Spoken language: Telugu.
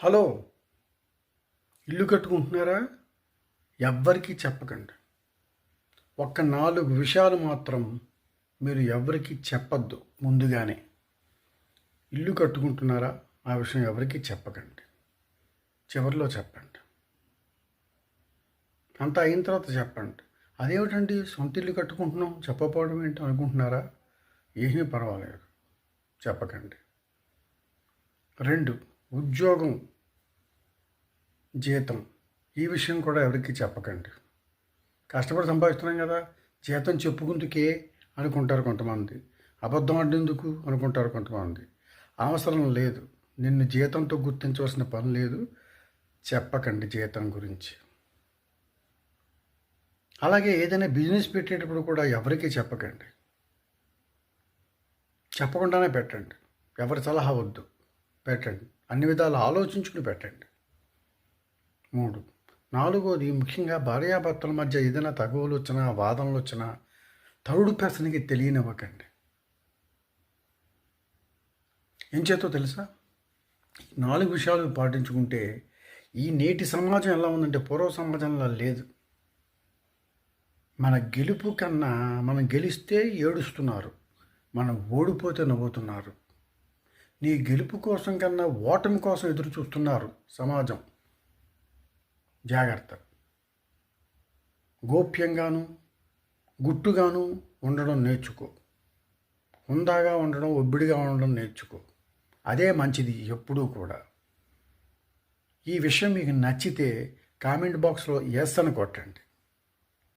హలో ఇల్లు కట్టుకుంటున్నారా? ఎవ్వరికీ చెప్పకండి. ఒక్క నాలుగు విషయాలు మాత్రం మీరు ఎవరికి చెప్పద్దు ముందుగానే. ఇల్లు కట్టుకుంటున్నారా? ఆ విషయం ఎవరికి చెప్పకండి. చివరిలో చెప్పండి. అంతా అయిన తర్వాత చెప్పండి. అదేమిటండి? సొంత ఇల్లు కట్టుకుంటున్నాం చెప్పకపోవడం ఏంటి అనుకుంటున్నారా? ఏమీ పర్వాలేదు. చెప్పకండి. రెండు ఉద్యోగం జీతం ఈ విషయం కూడా ఎవరికి చెప్పకండి. కష్టపడి సంపాదిస్తున్నాం కదా జీతం చెప్పుకుందుకే అనుకుంటారు కొంతమంది. అబద్ధం ఆడేందుకు అనుకుంటారు కొంతమంది. అవసరం లేదు. నిన్ను జీతంతో గుర్తించవలసిన పని లేదు. చెప్పకండి జీతం గురించి. అలాగే ఏదైనా బిజినెస్ పెట్టేటప్పుడు కూడా ఎవరికీ చెప్పకండి. చెప్పకుండానే పెట్టండి. ఎవరి సలహా వద్దు. పెట్టండి. అన్ని విధాలు ఆలోచించుకుని పెట్టండి. మూడు. నాలుగోది ముఖ్యంగా భార్యాభర్తల మధ్య ఏదైనా తగువలు వచ్చినా వాదనలు వచ్చినా తరుడు పెసనికి తెలియనివ్వకండి. ఏం చేతో తెలుసా? నాలుగు విషయాలు పాటించుకుంటే ఈ నేటి సమాజం ఎలా ఉందంటే పూర్వ సమాజంలో లేదు. మన గెలుపు కన్నా మనం గెలిస్తే ఏడుస్తున్నారు. మనం ఓడిపోతే నవ్వుతున్నారు. నీ గెలుపు కోసం కన్నా ఓటమి కోసం ఎదురు చూస్తున్నారు సమాజం. జాగ్రత్త. గోప్యంగాను గుట్టుగాను ఉండడం నేర్చుకో. హుందాగా ఉండడం ఒబ్బిడిగా ఉండడం నేర్చుకో. అదే మంచిది ఎప్పుడూ కూడా. ఈ విషయం మీకు నచ్చితే కామెంట్ బాక్స్లో ఎస్ అని కొట్టండి.